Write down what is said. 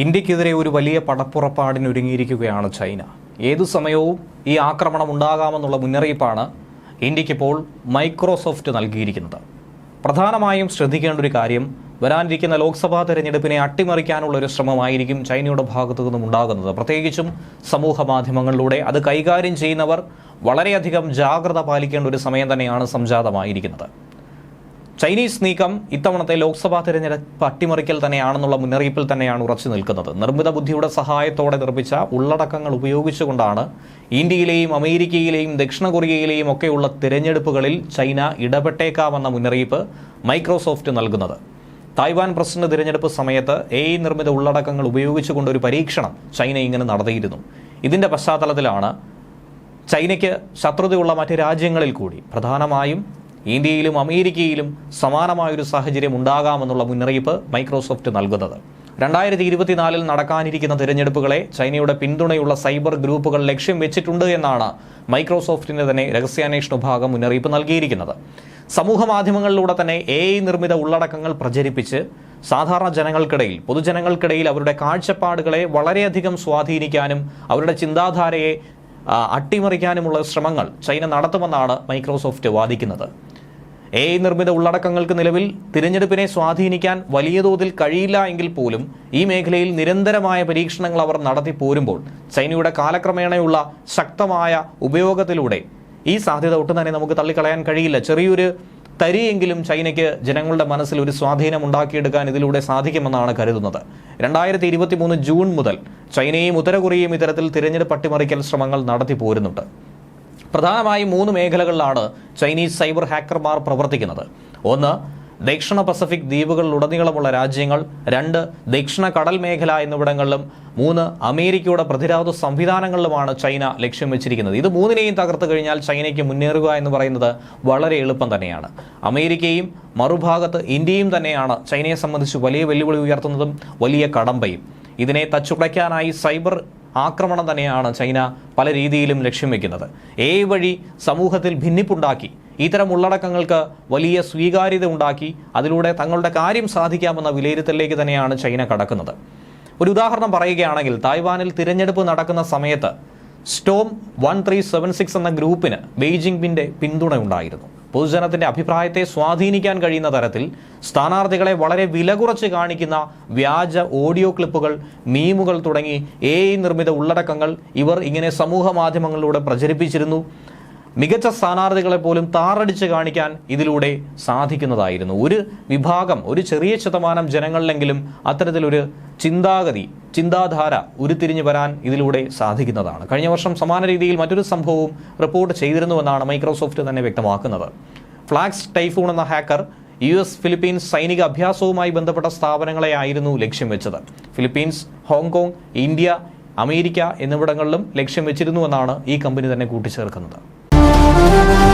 ഇന്ത്യക്കെതിരെ ഒരു വലിയ പടപ്പുറപ്പാടിനൊരുങ്ങിയിരിക്കുകയാണ് ചൈന. ഏതു സമയവും ഈ ആക്രമണം ഉണ്ടാകാമെന്നുള്ള മുന്നറിയിപ്പാണ് ഇന്ത്യക്കിപ്പോൾ മൈക്രോസോഫ്റ്റ് നൽകിയിരിക്കുന്നത്. പ്രധാനമായും ശ്രദ്ധിക്കേണ്ട ഒരു കാര്യം വരാനിരിക്കുന്ന ലോക്സഭാ തെരഞ്ഞെടുപ്പിനെ അട്ടിമറിക്കാനുള്ള ഒരു ശ്രമമായിരിക്കും ചൈനയുടെ ഭാഗത്തു നിന്നും ഉണ്ടാകുന്നത്. പ്രത്യേകിച്ചും സമൂഹ മാധ്യമങ്ങളിലൂടെ അത് കൈകാര്യം ചെയ്യുന്നവർ വളരെയധികം ജാഗ്രത പാലിക്കേണ്ട ഒരു സമയം തന്നെയാണ് സംജാതമായിരിക്കുന്നത്. ചൈനീസ് നീക്കം ഇത്തവണത്തെ ലോക്സഭാ തെരഞ്ഞെടുപ്പ് അട്ടിമറിക്കൽ തന്നെയാണെന്നുള്ള മുന്നറിയിപ്പിൽ തന്നെയാണ് ഉറച്ചു നിൽക്കുന്നത്. നിർമ്മിത ബുദ്ധിയുടെ സഹായത്തോടെ നിർമ്മിച്ച ഉള്ളടക്കങ്ങൾ ഉപയോഗിച്ചുകൊണ്ടാണ് ഇന്ത്യയിലെയും അമേരിക്കയിലെയും ദക്ഷിണ കൊറിയയിലെയും ഒക്കെയുള്ള തിരഞ്ഞെടുപ്പുകളിൽ ചൈന ഇടപെട്ടേക്കാമെന്ന മുന്നറിയിപ്പ് മൈക്രോസോഫ്റ്റ് നൽകുന്നത്. തായ്വാൻ പ്രസിഡന്റ് തിരഞ്ഞെടുപ്പ് സമയത്ത് എ നിർമ്മിത ഉള്ളടക്കങ്ങൾ ഉപയോഗിച്ചുകൊണ്ട് ഒരു പരീക്ഷണം ചൈന ഇങ്ങനെ നടത്തിയിരുന്നു. ഇതിന്റെ പശ്ചാത്തലത്തിലാണ് ചൈനയ്ക്ക് ശത്രുതയുള്ള മറ്റ് രാജ്യങ്ങളിൽ കൂടി പ്രധാനമായും ഇന്ത്യയിലും അമേരിക്കയിലും സമാനമായൊരു സാഹചര്യം ഉണ്ടാകാമെന്നുള്ള മുന്നറിയിപ്പ് മൈക്രോസോഫ്റ്റ് നൽകുന്നത്. രണ്ടായിരത്തി ഇരുപത്തിനാലിൽ നടക്കാനിരിക്കുന്ന തിരഞ്ഞെടുപ്പുകളെ ചൈനയുടെ പിന്തുണയുള്ള സൈബർ ഗ്രൂപ്പുകൾ ലക്ഷ്യം വെച്ചിട്ടുണ്ട് എന്നാണ് മൈക്രോസോഫ്റ്റിന്റെ തന്നെ രഹസ്യാന്വേഷണ വിഭാഗം മുന്നറിയിപ്പ് നൽകിയിരിക്കുന്നത്. സമൂഹ മാധ്യമങ്ങളിലൂടെ തന്നെ എ നിർമ്മിത ഉള്ളടക്കങ്ങൾ പ്രചരിപ്പിച്ച് സാധാരണ ജനങ്ങൾക്കിടയിൽ പൊതുജനങ്ങൾക്കിടയിൽ അവരുടെ കാഴ്ചപ്പാടുകളെ വളരെയധികം സ്വാധീനിക്കാനും അവരുടെ ചിന്താധാരയെ അട്ടിമറിക്കാനുമുള്ള ശ്രമങ്ങൾ ചൈന നടത്തുമെന്നാണ് മൈക്രോസോഫ്റ്റ് വാദിക്കുന്നത്. എ ഐ നിർമ്മിത ഉള്ളടക്കങ്ങൾക്ക് നിലവിൽ തിരഞ്ഞെടുപ്പിനെ സ്വാധീനിക്കാൻ വലിയ തോതിൽ കഴിയില്ല എങ്കിൽ പോലും ഈ മേഖലയിൽ നിരന്തരമായ പരീക്ഷണങ്ങൾ അവർ നടത്തി പോരുമ്പോൾ ചൈനയുടെ കാലക്രമേണയുള്ള ശക്തമായ ഉപയോഗത്തിലൂടെ ഈ സാധ്യത ഒട്ടും തന്നെ നമുക്ക് തള്ളിക്കളയാൻ കഴിയില്ല. ചെറിയൊരു തരിയെങ്കിലും ചൈനയ്ക്ക് ജനങ്ങളുടെ മനസ്സിൽ ഒരു സ്വാധീനം ഉണ്ടാക്കിയെടുക്കാൻ ഇതിലൂടെ സാധിക്കുമെന്നാണ് കരുതുന്നത്. രണ്ടായിരത്തി ഇരുപത്തി മൂന്ന് ജൂൺ മുതൽ ചൈനയും ഉത്തരകൊറിയയും ഇത്തരത്തിൽ തിരഞ്ഞെടുപ്പ് അട്ടിമറിക്കൽ ശ്രമങ്ങൾ നടത്തി പോരുന്നുണ്ട്. പ്രധാനമായും മൂന്ന് മേഖലകളിലാണ് ചൈനീസ് സൈബർ ഹാക്കർമാർ പ്രവർത്തിക്കുന്നത്. ഒന്ന് ദക്ഷിണ പസഫിക് ദ്വീപുകളിലുടനീളമുള്ള രാജ്യങ്ങൾ. രണ്ട് ദക്ഷിണ കടൽ മേഖല എന്നിവിടങ്ങളിലും. മൂന്ന് അമേരിക്കയുടെ പ്രതിരോധ സംവിധാനങ്ങളിലുമാണ് ചൈന ലക്ഷ്യം വെച്ചിരിക്കുന്നത്. ഇത് മൂന്നിനെയും തകർത്ത് കഴിഞ്ഞാൽ ചൈനയ്ക്ക് മുന്നേറുക എന്ന് പറയുന്നത് വളരെ എളുപ്പം തന്നെയാണ്. അമേരിക്കയും മറുഭാഗത്ത് ഇന്ത്യയും തന്നെയാണ് ചൈനയെ സംബന്ധിച്ച് വലിയ വെല്ലുവിളി ഉയർത്തുന്നതും വലിയ കടമ്പയും. ഇതിനെ തച്ചുടയ്ക്കാനായി സൈബർ ആക്രമണം തന്നെയാണ് ചൈന പല രീതിയിലും ലക്ഷ്യം വെക്കുന്നത്. എ വഴി സമൂഹത്തിൽ ഭിന്നിപ്പുണ്ടാക്കി ഇത്തരം ഉള്ളടക്കങ്ങൾക്ക് വലിയ സ്വീകാര്യത ഉണ്ടാക്കി അതിലൂടെ തങ്ങളുടെ കാര്യം സാധിക്കാമെന്ന വിലയിരുത്തലിലേക്ക് തന്നെയാണ് ചൈന കടക്കുന്നത്. ഒരു ഉദാഹരണം പറയുകയാണെങ്കിൽ തായ്വാനിൽ തിരഞ്ഞെടുപ്പ് നടക്കുന്ന സമയത്ത് storm one three seven six എന്ന ഗ്രൂപ്പിന് ബെയ്ജിംഗിന്റെ പിന്തുണ ഉണ്ടായിരുന്നു പൊതുജനത്തിന്റെ അഭിപ്രായത്തെ സ്വാധീനിക്കാൻ കഴിയുന്ന തരത്തിൽ സ്ഥാനാർത്ഥികളെ വളരെ വില കുറച്ച് കാണിക്കുന്ന വ്യാജ ഓഡിയോ ക്ലിപ്പുകൾ മീമുകൾ തുടങ്ങി എ നിർമ്മിത ഉള്ളടക്കങ്ങൾ ഇവർ ഇങ്ങനെ സമൂഹ മാധ്യമങ്ങളിലൂടെ പ്രചരിപ്പിച്ചിരുന്നു. മികച്ച സ്ഥാനാർത്ഥികളെ പോലും താറടിച്ച് കാണിക്കാൻ ഇതിലൂടെ സാധിക്കുന്നതായിരുന്നു. ഒരു വിഭാഗം ഒരു ചെറിയ ശതമാനം ജനങ്ങളിലെങ്കിലും അത്തരത്തിലൊരു ചിന്താഗതി ചിന്താധാര ഉരുത്തിരിഞ്ഞു വരാൻ ഇതിലൂടെ സാധിക്കുന്നതാണ്. കഴിഞ്ഞ വർഷം സമാന രീതിയിൽ മറ്റൊരു സംഭവവും റിപ്പോർട്ട് ചെയ്തിരുന്നുവെന്നാണ് മൈക്രോസോഫ്റ്റ് തന്നെ വ്യക്തമാക്കുന്നത്. ഫ്ലാക്സ് ടൈഫൂൺ എന്ന ഹാക്കർ യു എസ് ഫിലിപ്പീൻസ് സൈനിക അഭ്യാസവുമായി ബന്ധപ്പെട്ട സ്ഥാപനങ്ങളെ ആയിരുന്നു ലക്ഷ്യം വെച്ചത്. ഫിലിപ്പീൻസ് ഹോങ്കോങ് ഇന്ത്യ അമേരിക്ക എന്നിവിടങ്ങളിലും ലക്ഷ്യം വെച്ചിരുന്നുവെന്നാണ് ഈ കമ്പനി തന്നെ കൂട്ടിച്ചേർക്കുന്നത്. Thank you.